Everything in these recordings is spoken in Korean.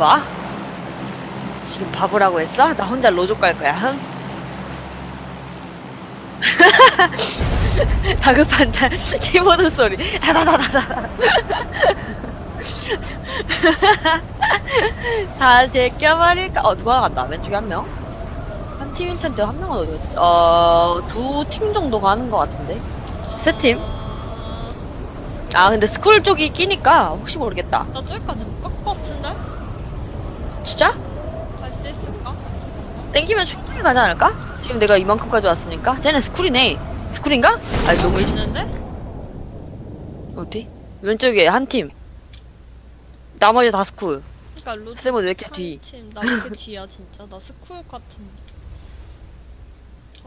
봐. 지금 바보라고 했어? 나 혼자 로족 갈 거야. 흥. 다급한 자 키보드 소리. 다다다다다. 다 제껴버릴까? 어 누가 간다? 왼쪽에 한 명? 한 팀일 텐데 한 명은 어디 갔지? 어 두 팀 정도 가는 것 같은데. 세 팀? 아 근데 스쿨 쪽이 끼니까 혹시 모르겠다. 나 저기까지 못갈것 같은데? 진짜? 갈 수 있을까? 땡기면 충분히 가지 않을까? 지금 내가 이만큼까지 왔으니까 쟤네 스쿨이네 스쿨인가? 아니 너무 일찍 있는데? 어디? 왼쪽에 한팀 나머지 다 스쿨 그니까 로드 쌤은 왜 이렇게 뒤? 팀. 나왜 이렇게 뒤야 진짜? 나 스쿨 같은.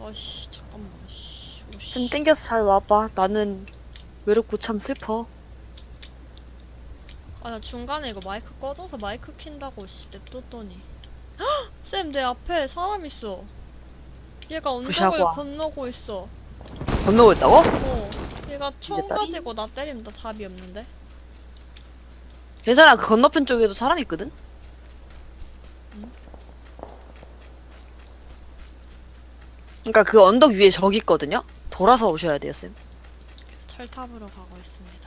아씨 잠깐만. 씨. 오씨. 좀 땡겨서 잘 와봐 나는 외롭고 참 슬퍼 아 나 중간에 이거 마이크 꺼져서 마이크 킨다고 씨 냅뒀더니. 쌤 내 앞에 사람 있어. 얘가 언덕을 와. 건너고 있어. 건너고 있다고? 어. 얘가 총 딸이? 가지고 나 때리면 나 답이 없는데. 괜찮아 그 건너편 쪽에도 사람 있거든? 그니까 그 언덕 위에 저기 있거든요? 돌아서 오셔야 돼요 쌤 철탑으로 가고 있습니다.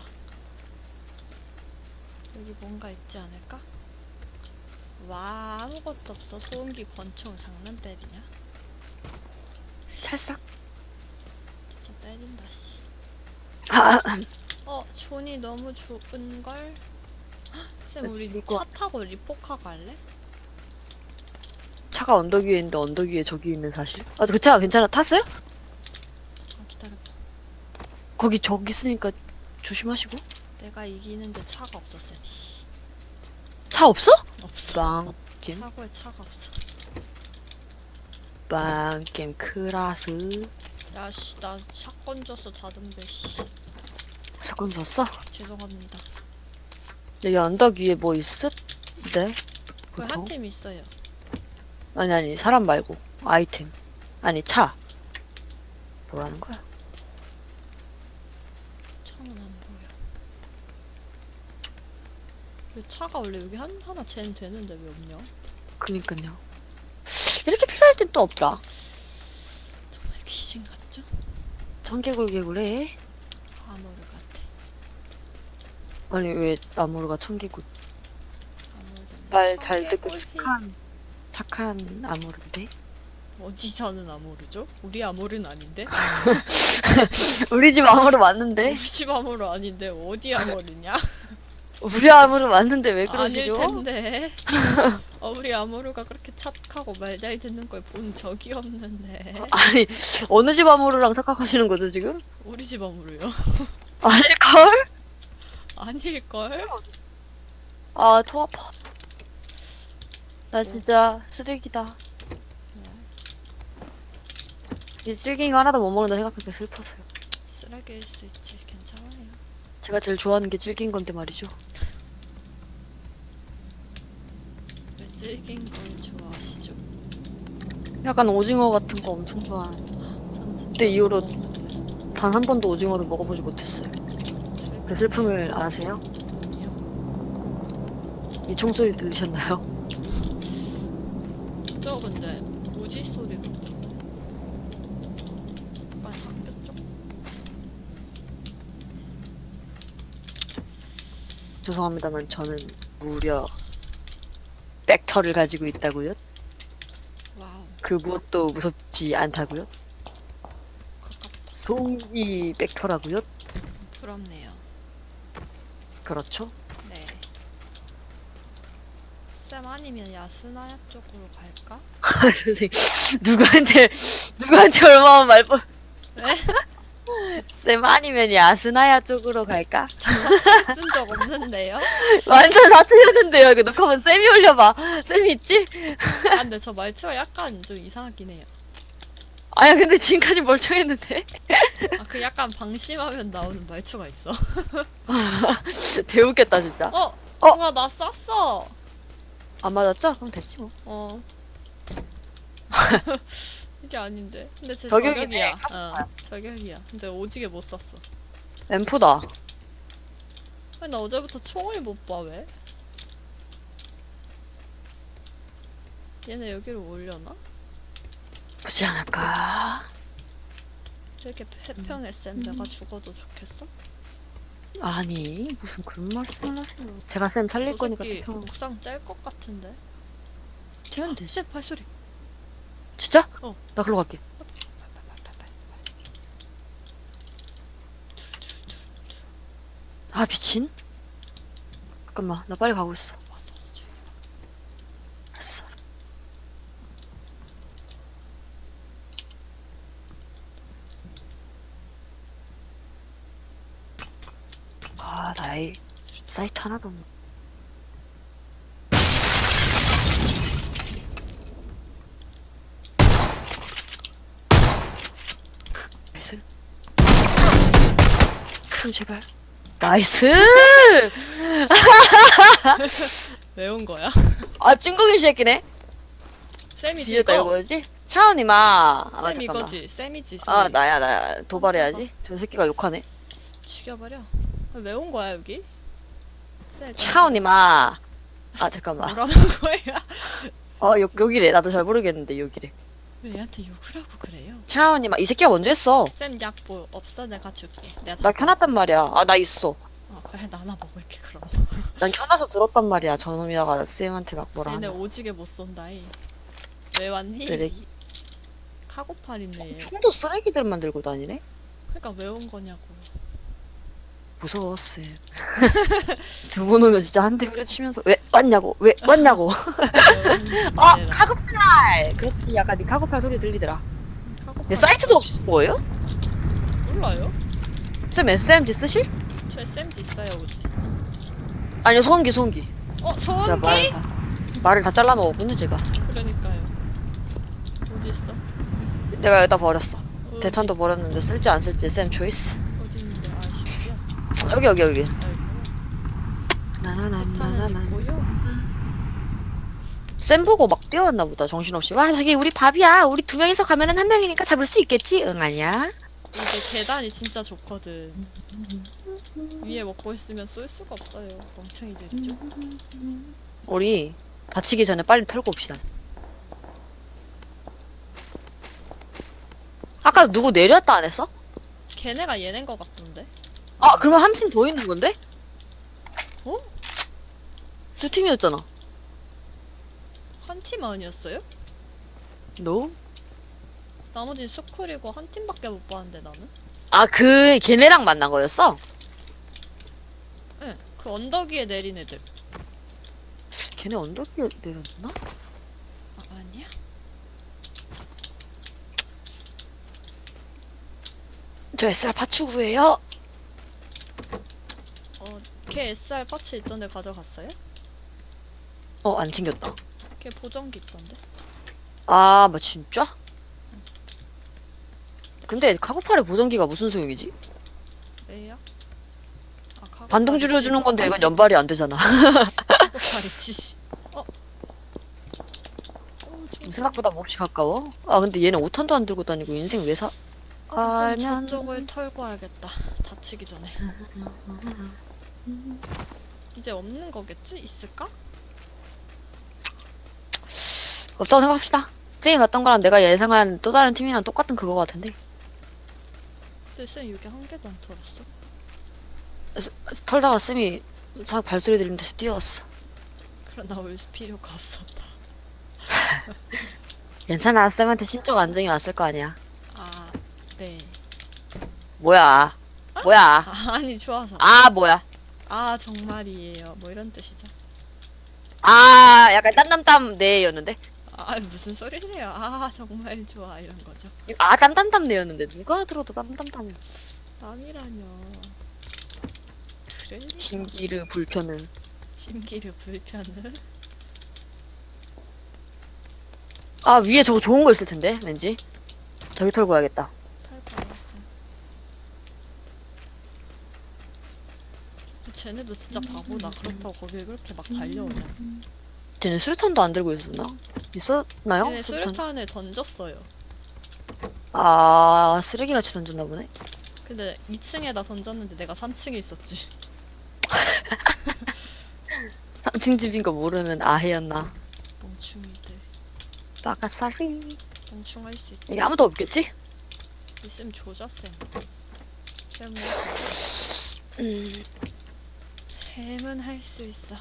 여기 뭔가 있지 않을까? 와 아무것도 없어. 소음기 권총 장난 때리냐? 찰싹 진짜 때린다 씨. 아, 어 존이 너무 좋은 걸. 쌤 네, 우리 차 타고 리포카 갈래? 차가 언덕 위에 있는데 언덕 위에 저기 있는 사실 아 그 차 괜찮아 탔어요? 잠깐 기다려봐. 거기 저기 있으니까 조심하시고 내가 이기는데 차가 없어 쌤. 씨. 차 없어? 없어. 빵 게임 사고에 차가 없어. 빵 게임 크라스 야 씨 나 샷건 줬어 다듬배 씨. 사건 줬어? 죄송합니다. 여기 언덕 위에 뭐 있었? 네? 그 보통? 한 팀 있어요. 아니 아니 사람 말고 아이템 아니 차 뭐라는 거야? 차는 안 보여. 왜 차가 원래 여기 한 하나 젠 되는데 왜 없냐? 그니까요 이렇게 필요할 땐 또 없더라 정말 귀신 같죠? 청개굴개굴해 아모르 같아. 아니 왜 나무르가 청개굴 아모르. 말잘 듣고 착한 착한 아무르인데 어디 사는 아모르죠? 우리 아모르는 아닌데? 우리 집 아무르 맞는데 우리 집 아모르 아닌데 어디 아모르냐? 우리 아무르 맞는데 왜 아닐 그러시죠? 텐데. 어, 우리 아모르가 그렇게 착하고 말 잘 듣는 걸 본 적이 없는데. 아니 어느 집 아무르랑 착각하시는 거죠 지금? 우리 집 아모르요? 아닐걸? 아닐걸? 아, 통 아파. 나 진짜 쓰레기다. 이 쓸갱이가 하나도 못 먹는다 생각하니까 슬퍼서요. 쓰레기일 수 있지. 제가 제일 좋아하는 게 질긴 건데 말이죠. 왜 질긴 걸 좋아하시죠? 약간 오징어 같은 거 엄청 좋아하는. 그때 이후로. 단 한 번도 오징어를 먹어보지 못했어요. 그 슬픔을 아세요? 이 총소리 들리셨나요? 저 근데 오지 소리가 많이 바뀌었죠? 죄송합니다만 저는 무려 벡터를 가지고 있다고요? 와우 그 무엇도 무섭지 않다고요? 가깝다 송이 벡터라고요? 부럽네요 그렇죠? 네. 쌤 아니면 야스나야 쪽으로 갈까? 선생님 누구한테 누구한테 얼마나 말뻔 왜? 쌤 아니면 야스나야 쪽으로 갈까? 쓴 적 없는데요? 완전 사투리였는데요 이거 녹화면 쌤이 올려봐 쌤이 있지? 아 근데 저 말투가 약간 좀 이상하긴 해요 아야 근데 지금까지 멀쩡했는데 아 그 약간 방심하면 나오는 말투가 있어 배우겠다 진짜 어? 어? 누가 나 쐈어 안 맞았죠? 그럼 됐지 뭐 어 이게 아닌데 근데 제 저격이네. 저격이야 어 저격이야 근데 오지게 못 쐈어 엠포다 아니 나 어제부터 총을 못 봐 왜? 얘네 여기로 올려나? 보지 않을까? 되게 해평해 쌤 내가 죽어도 좋겠어? 아니 무슨 그런 말씀을 하세요 제가 쌤 살릴 저 거니까 새끼 튀면 옥상 짤 것 같은데 튀면 되지 쌤 발소리 진짜? 어. 나 글로 갈게 아 미친 잠깐만 나 빨리 가고 있어. 알았어 아 나의 사이트 하나도 없네 나이스 그럼 제발. 나이스! 왜 온 거야? 아 찡국이 새끼네? 쌤이지 뒤졌다 이거? 이거지? 차은이마! 아 쌤 잠깐만. 이거지 쌤이지 아 쌤. 나야 나야. 도발해야지. 저 새끼가 욕하네. 죽여버려. 왜 온 거야 여기? 쌤, 차은이마! 아 잠깐만. 뭐라는 거야? 어 여, 여기래. 나도 잘 모르겠는데 여기래 왜 얘한테 욕을 하고 그래요? 차은이마 이 새끼가 먼저 했어. 쌤약뭐 없어? 내가 줄게. 내가 나 다 켜놨단 말이야. 아 나 있어. 어, 그래 나나 먹을게 그럼. 난 켜놔서 들었단 말이야. 저놈이다가 쌤한테 막 뭐라 얘네 하네 오지게 못 쏜다이 왜 왔니? 쓰레기. 카고팔 있네. 얘 총도 쓰레기들만 들고 다니네? 그러니까 왜 온 거냐고. 무서워 쌤 두 번 오면 진짜 한 대 후려치면서 왜 왔냐고 왜 왔냐고. 아어 카고 팔 그렇지. 약간 네 카고팔 소리 들리더라. 내 사이트도 없이 뭐예요? 몰라요? 쌤 SMG 쓰실? 저 SMG 있어요 오지 아니요 소음기 소음기. 어 제가 말을? 다 말을 다 잘라 먹었군요 제가. 그러니까요. 어디 있어? 내가 여기다 버렸어. 어디? 대탄도 버렸는데 쓸지 안 쓸지 쌤 초이스. 어디 있는데 아이씨야 여기 여기 여기. 아이고. 대탄은 나나나나나나 있고요 쌤 보고 막 뛰어왔나 보다 정신없이. 와 저기 우리 밥이야. 우리 두 명이서 가면은 한 명이니까 잡을 수 있겠지? 응 아니야? 이게 계단이 진짜 좋거든. 위에 먹고 있으면 쏠 수가 없어요 멍청이들이죠. 우리 다치기 전에 빨리 털고 옵시다. 아까 누구 내렸다 안 했어? 걔네가 얘넨 거 같던데? 아 그러면 한팀더 있는 건데? 어? 두 팀이었잖아 한 팀 아니었어요? 너? 나머지는 스쿨이고 한 팀밖에 못 봤는데 나는 아 그 걔네랑 만난 거였어? 응, 그 언덕 위에 내린 애들. 걔네 언덕 위에 내렸나? 아, 아니야? 저 SR 파추구예요 어, 걔 SR 파츠 있던데 가져갔어요? 어 안 챙겼다 걔 보정기 있던데? 아, 뭐 진짜? 근데 카고팔의 보정기가 무슨 소용이지? 왜요? 아, 카고 반동 줄여주는 건데 이건 연발이 안 되잖아. 카고팔이지. 어? 어, 좀- 생각보다 몹시 가까워. 아, 근데 얘는 5탄도 안 들고 다니고 인생 왜 사? 아, 알면- 저쪽을 털고 와야겠다. 다치기 전에. 이제 없는 거겠지? 있을까? 없다고 생각합시다. 쌤이 봤던 거랑 내가 예상한 또 다른 팀이랑 똑같은 그거 같은데. 근데 쌤 여기 한 개도 안 털었어. 털다가 쌤이 자 발소리 들리는 데서 뛰어왔어. 그럼 나올 필요가 없었다. 괜찮아. 쌤한테 심적 안정이 왔을 거 아니야. 아, 네. 뭐야. 뭐야. 아, 아니, 좋아서. 아, 뭐야. 아 정말이에요 뭐 이런 뜻이죠 아, 약간 땀땀땀 네였는데. 아 무슨 소리래요? 아 정말 좋아 이런 거죠. 아, 땀땀땀 네였는데. 누가 들어도 땀땀땀. 땀이라뇨. 그래. 심기르 불편은. 심기류 불편을 아 위에 저거 좋은 거 있을 텐데 왠지? 저기 털고 와야겠다. 쟤네도 진짜 바보다. 그렇다고 거기에 그렇게 막 달려오냐. 쟤는 수류탄도 안 들고 있었나? 있었나요? 쟤네 수류탄? 수류탄을 던졌어요 아 쓰레기같이 던졌나 보네 근데 2층에다 던졌는데 내가 3층에 있었지 3층 집인 거 모르는 아해였나 멍충이들 바가사리. 멍충할 수 있다. 여기 아무도 없겠지? 있으면 조져 쌤. 쌤은 음. 쌤은 할 수 있어.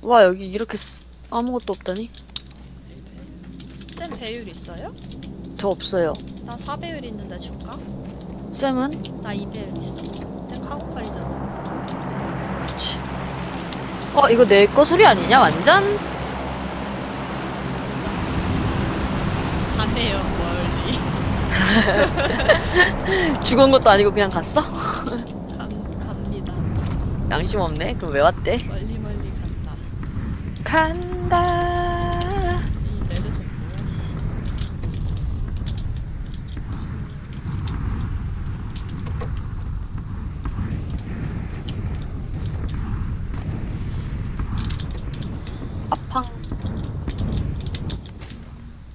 와 여기 이렇게 쓰- 아무것도 없다니? 쌤 배율 있어요? 저 없어요. 나 4배율 있는데 줄까? 쌤은? 나 2배율 있어. 쌤 카고팔이잖아. 치. 어 이거 내 거 소리 아니냐 완전? 가네요 멀리. 죽은 것도 아니고 그냥 갔어? 감, 갑니다. 양심 없네. 그럼 왜 왔대? 멀리. 간다. 아팡.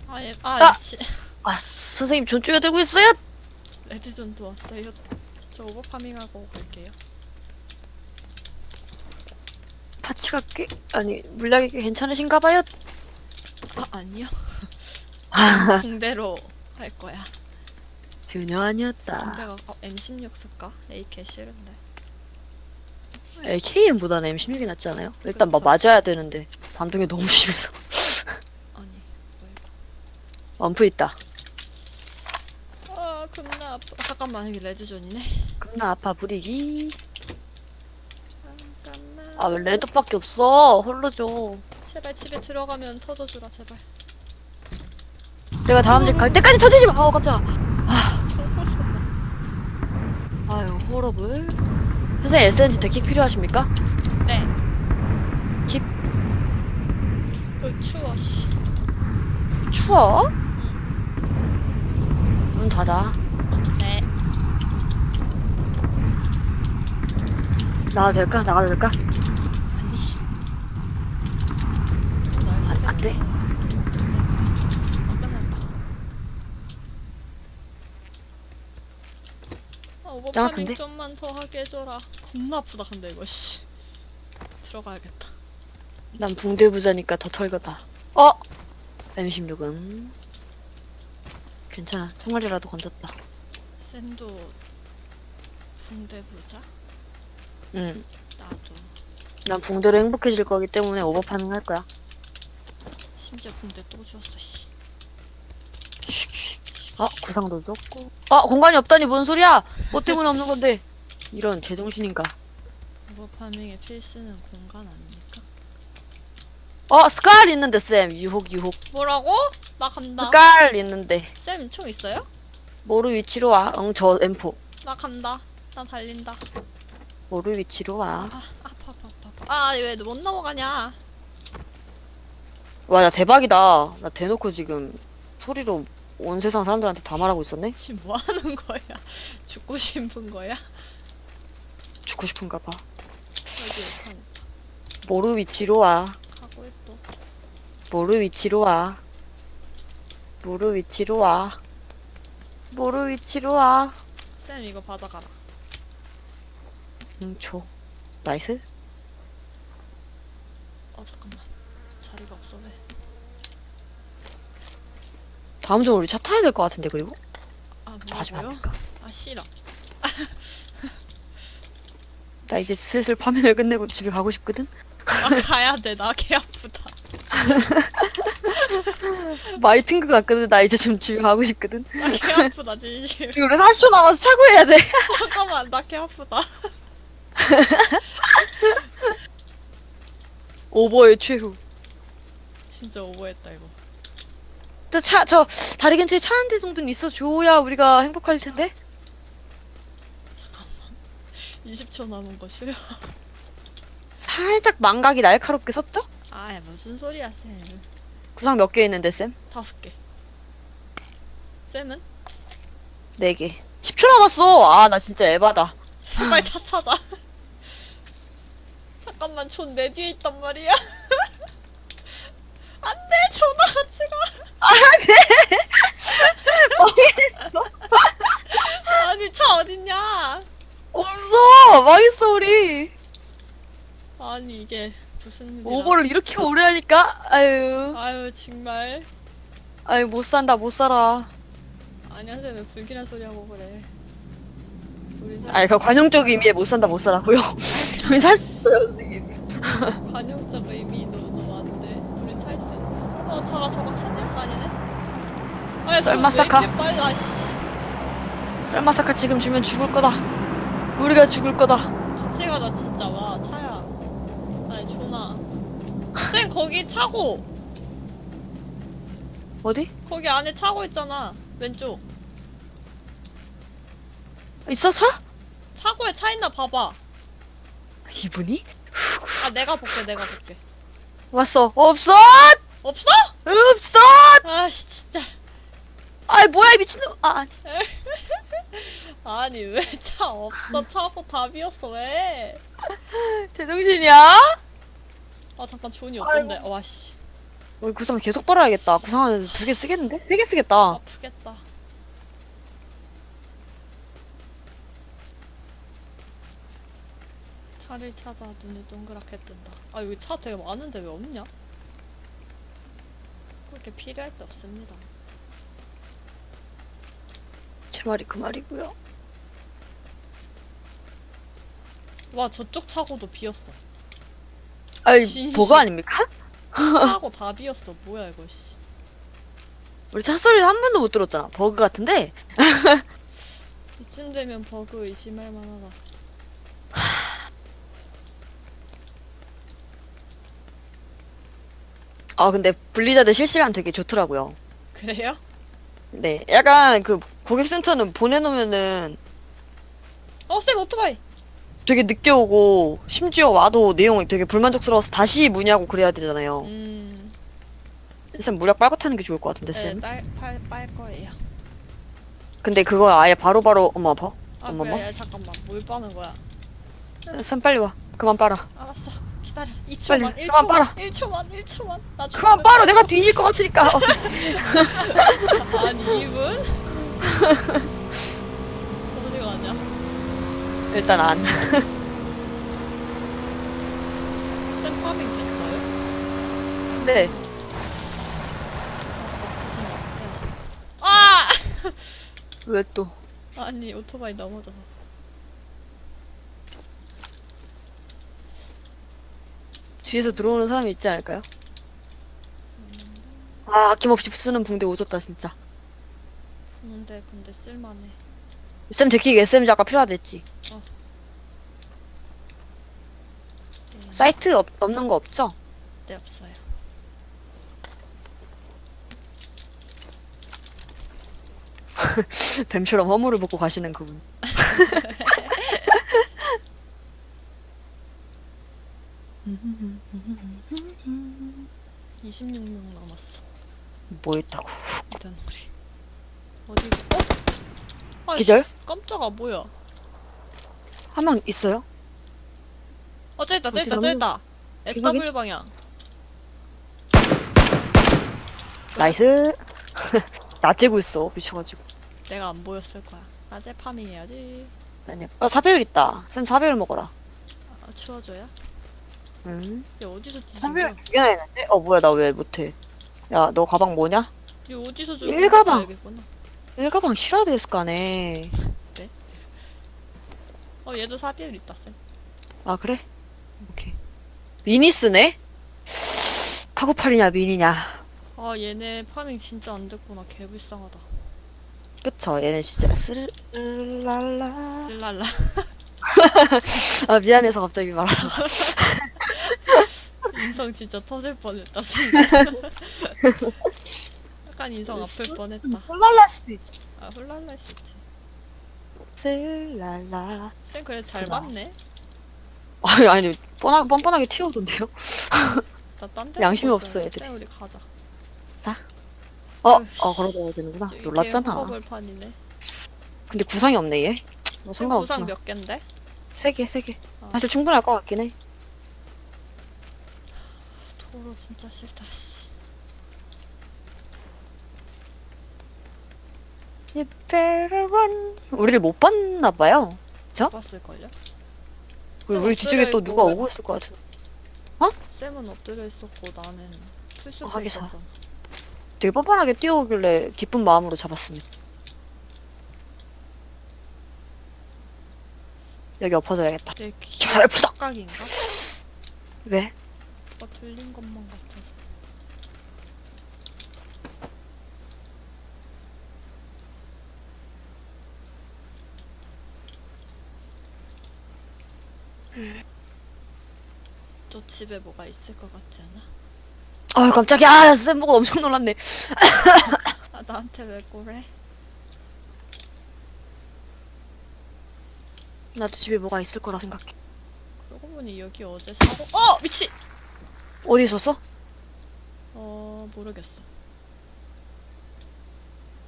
아, 예, 아, 아! 씨. 아 선생님 전 쪼여들고 있어요. 레드존 도 왔어요. 저 오버파밍하고 갈게요. 파츠가 꽤 아니 물약이 꽤 괜찮으신가 봐요. 아, 아니요. 아 붕대로 할 거야. 전혀 아니었다. 붕대가 어, M16 쓸까? AK 싫은데. KM보다는 M16이 낫지 않아요? 일단 막 그렇죠. 맞아야 되는데 반동이 너무 심해서. 아니, 뭐 이거. 엄프 있다. 아, 겁나 아파. 아, 잠깐만, 여기 레드존이네. 겁나 아파 부리기. 아 레드밖에 없어. 홀로 줘. 제발 집에 들어가면 터져주라, 제발. 내가 다음 집 갈 때까지 터지지 마. 어 깜짝. 정보소. 아유 호러블. 선생님 SNG 데키 필요하십니까? 네. 킵. 어, 추워, 씨. 추워? 문 닫아. 네. 나가도 될까? 나가도 될까? 아니, 씨. 돼. 아. 아, 오버파밍 짱아픈데? 좀만 더 하게 해줘라. 겁나 아프다, 근데 이거, 씨. 들어가야겠다. 난 붕대 부자니까 더 털거다. 어? M16은 괜찮아. 총알이라도 건졌다. 쌤도 붕대 부자? 응. 나도. 난 붕대로 행복해질 거기 때문에 오버파밍 할 거야. 심지어 붕대 또 주웠어, 씨. 아 구상도 줬고. 아 공간이 없다니 뭔 소리야? 뭐 때문에 없는 건데? 이런 제정신인가? 오버파밍의 필수는 공간 아닙니까? 어 스칼 있는데 쌤 유혹 유혹. 뭐라고? 나 간다. 스칼 있는데 쌤 총 있어요? 모모르 위치로 와. 응저 M4. 나 간다. 나 달린다. 모르 위치로 와. 아, 아파, 아파, 아파, 아파. 아, 왜 못 넘어가냐? 와 나 대박이다. 나 대놓고 지금 소리로 온 세상 사람들한테 다 말하고 있었네. 지금 뭐 하는 거야? 죽고 싶은 거야? 죽고 싶은가 봐. 여기 모르 위치로 와. 가고 있어. 모르 위치로 와. 모르 위치로 와. 모르 위치로 와. 쌤 이거 받아가라. 응, 줘. 나이스. 어 잠깐만. 자리가 없어 왜? 다음 주 우리 차 타야 될 것 같은데 그리고 아다 주면 안 뭐라고요? 될까? 아 싫어. 나 이제 슬슬 파면을 끝내고 집에 가고 싶거든. 나 가야 돼. 나 개 아프다. 많이 튼것 같거든. 나 이제 좀 집에 가고 싶거든. 나 개 아프다 진심. 그리고 우리 30초 남아서 차고 해야 돼. 잠깐만 나 개 아프다. 오버의 최후. 진짜 오버했다 이거. 저 차, 저 다리 근처에 차 한 대 정도는 있어줘야 우리가 행복할 텐데. 20초 남은 거 싫어. 살짝 망각이 날카롭게 섰죠? 아 무슨 소리야 쌤. 구상 몇 개 있는데 쌤? 다섯 개. 쌤은? 네 개. 10초 남았어. 아, 나 진짜 에바다. 제발 차 타자. 잠깐만 전내 뒤에 있단 말이야. 안돼 전화 같이 가. 아니 차 어딨냐? 없어. 망했어 우리. 아니 이게 무슨 일이야? 오버를 이렇게 오래 하니까 아유 아유 정말. 아유 못 산다 못 살아 쌤왜 불길한 소리 하고 그래. 우리 아니 그 관용적 의미에 못 산다 못 살아고요 저희 살수 있어요 선생님 관용적 의미 너무 어. 어 저거 저거 찾는 거 아니네? 아야 썰마 사카. 빨라 씨. 쌀마사카 지금 주면 죽을 거다 우리가 죽을 거다 같이 가자 진짜 와 차야. 아니 존아. 쌤 거기 차고. 어디? 거기 안에 차고 있잖아. 왼쪽. 있어 차? 차고에 차 있나 봐봐. 이분이? 아 내가 볼게 내가 볼게. 왔어 없어 없어? 없어 아 씨 진짜. 아이 뭐야 이 미친놈 아 아니. 아니 왜 차 없어 차고 다 비었어 왜? 제정신이야? 아 잠깐 존이 없던데. 와씨 우리 구상 계속 빨아야겠다 구상 안에 두개 쓰겠는데? 세 개 쓰겠다 아프겠다. 차를 찾아 눈이 동그랗게 뜬다. 아 여기 차 되게 많은데 왜 없냐? 그렇게 필요할 때 없습니다. 제 말이 그 말이고요 와 저쪽 차고도 비었어. 아이 진심. 버거 아닙니까? 차고 다 비었어. 뭐야 이거 씨. 우리 차 소리 한 번도 못 들었잖아 버그 같은데 이쯤 되면 버그 의심할 만하다. 아 근데 분리자들 실시간 되게 좋더라고요 그래요? 네 약간 그 고객센터는 보내놓으면은 어, 쌤 오토바이! 되게 늦게 오고 심지어 와도 내용이 되게 불만족스러워서 다시 문의하고 그래야 되잖아요 음, 쌤 무력 빨고 타는 게 좋을 것 같은데 네, 쌤 딸, 팔, 빨 거예요. 근데 그거 아예 바로바로 엄마 아파? 아, 어머머. 그래, 잠깐만. 뭘 빠는 거야? 쌤 빨리 와 그만 빨아 알았어. 기다려. 2초만, 빨리, 1초만, 그만 빨아. 1초만, 1초만. 나 그만 빨아 내가 뒤질 것 같으니까 어. 아니, 이분? 어디 가냐? 일단 안 쌤 파밍 됐어요? 네. 아! 왜 또? 아니, 오토바이 넘어져서. 뒤에서 들어오는 사람이 있지 않을까요? 아, 아낌없이 쓰는 붕대 오졌다, 진짜. 근데, 근데 쓸만해. 쌤 데킥 SMG 아까 필요하댔지. 네. 사이트 없, 없는 거 없죠? 네, 없어요. 뱀처럼 허물을 벗고 가시는 그분. 26명 남았어. 뭐 했다고. 이런 우리. 어디, 어? 아, 기절? 깜짝아, 뭐야. 한 명 있어요? 어, 저기 있다, 어디 있다, 넘는- 있다. 기억이? SW 방향. 나이스. 낮재고 있어, 미쳐가지고. 내가 안 보였을 거야. 낮에 파밍해야지. 아니야. 어, 사배율 있다. 쌤 사배율 먹어라. 아, 추워줘야? 응. 얘 어디서 주는 사배율 거야? 두 개나 있는데? 어, 뭐야, 나 왜 못해. 야, 너 가방 뭐냐? 얘 어디서 일가방. 알겠구나. 일 가방 실어야 됐을까네. 어, 얘도 사비율 있다, 쌤. 아, 그래? 오케이. 미니스네? 카고팔이냐, 미니냐. 아, 얘네 파밍 진짜 안 됐구나. 개불쌍하다. 그쵸, 얘는 진짜 스랄라. 쓸랄라. 아, 미안해서 갑자기 말하다가. 인성 진짜 터질 뻔했다. 약간 인성 아플 뻔했다. 스랄라 수도 있지. 아, 훌랄라 수 있지. 스랄라. 쌤 그래 잘 그나. 봤네. 아니, 아니, 뻔하, 뻔뻔하게 튀어오던데요? 나딴데 양심이 없어, 애들이. 쌤 우리 가자. 어. 어, 그러고 되는구나. 여기 놀랐잖아. 개허벌판이네. 근데 구상이 없네, 얘. 뭐 쌤. 구상 몇 갠데? 세 개, 세 개. 아. 사실 충분할 것 같긴 해. 도로 진짜 싫다, 씨. You better run. 우리를 못 봤나 봐요. 못 봤을걸요? 우리, 쌤 우리 뒤쪽에 또 누가 오고 있을 것 같은. 쌤은 엎드려 있었고 나는 풀숲에 어, 하기사. 있었잖아. 되게 뻔뻔하게 뛰어오길래 기쁜 마음으로 잡았습니다. 여기 엎어져야겠다. 내 귀. 잘 부탁. 각인가? 왜? 뭐가 들린 것만 같아서. 저 집에 뭐가 있을 것 같지 않아? 아 깜짝이야. 아, 쌤 보고 엄청 놀랐네. 아 나한테 왜 그래? 나도 집에 뭐가 있을 거라 생각해. 그러고 보니 여기 어제 사고 어 미치. 어디 있었어? 어 모르겠어.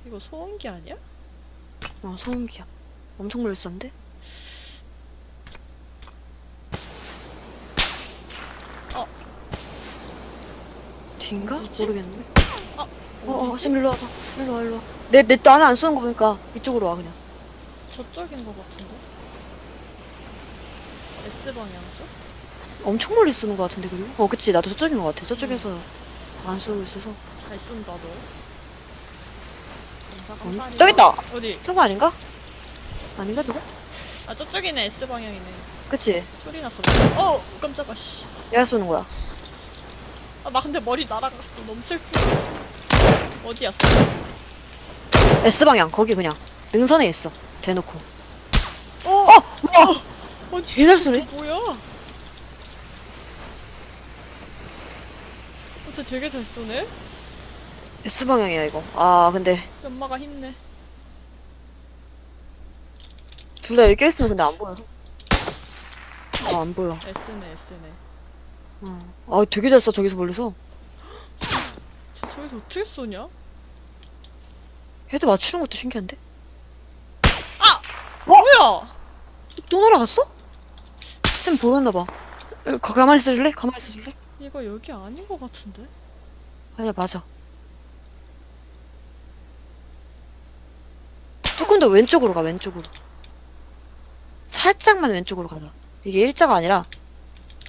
이거 소음기 아니야? 어 소음기야. 엄청 놀랐었는데? 어. 뒤인가? 어디지? 모르겠는데. 어 어어 어디지? 쌤 일로 와봐. 일로 와 일로 와. 내내 또 안에 안 쏘는 거 보니까 이쪽으로 와 그냥. 저쪽인 것 같은데? S 방향 쪽? 엄청 멀리 쏘는 거 같은데 그리고? 어 그치 나도 저쪽인 거 같아. 저쪽에서 안 쏘고 있어서. 잘 쏜다 너. 감사합니다. 저기 있다. 어디? 저거 아닌가? 아닌가 저거? 아 저쪽이네 S 방향이네. 그치? 소리 났어. 어 깜짝아 씨. 내가 쏘는 거야. 아나 근데 머리 날아갔어. 너무 슬프. 어디였어? S 방향 거기 그냥 능선에 있어. 대놓고. 어. 어! 뭐야! 어디? 뒤를 쏘네? 뭐야? 쟤 되게 잘 쏘네. S 방향이야 이거. 아 근데 연마가 힘내. 둘 다 여기 있으면 근데 안 보여서. 아 안 보여. S네 S네. 어. 아 되게 잘쏴 저기서 멀리서. 쟤 저기서 어떻게 쏘냐? 헤드 맞추는 것도 신기한데? 뭐야? 또 날아갔어? 쌤 보였나봐. 어, 가, 가만히 있어줄래? 가만히 있어줄래? 이거 여기 아닌 것 같은데? 아니야 맞아. 조금 더 왼쪽으로 가 왼쪽으로. 살짝만 왼쪽으로 가자. 이게 일자가 아니라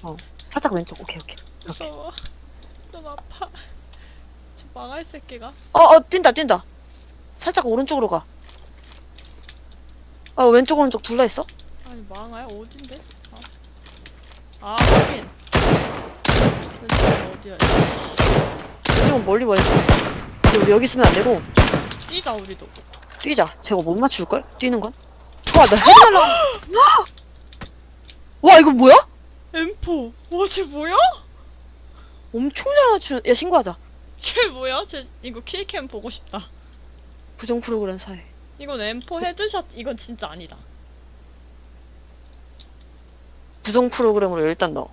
어 살짝 왼쪽. 오케이 오케이. 이렇게. 무서워. 좀 아파. 저 망할 새끼가. 어어 뛴다 뛴다. 살짝 오른쪽으로 가. 어 왼쪽 오른쪽 둘 다 있어? 아니 망할 어딘데? 아, 아 확인. 어디야? 왼쪽은 멀리 멀리 있어. 근데 우리 여기 있으면 안 되고 뛰자 우리도. 뛰자. 제가 못 맞출 걸? 뛰는 건? 와, 나 날라. 와, 이거 뭐야? M4. 와쟤 뭐야? 엄청 잘 맞추는. 야, 신고하자. 쟤 뭐야? 쟤 이거 킬캠 보고 싶다. 부정 프로그램 사회. 이건 M4 헤드샷 이건 진짜 아니다. 부정 프로그램으로 일단 넣어.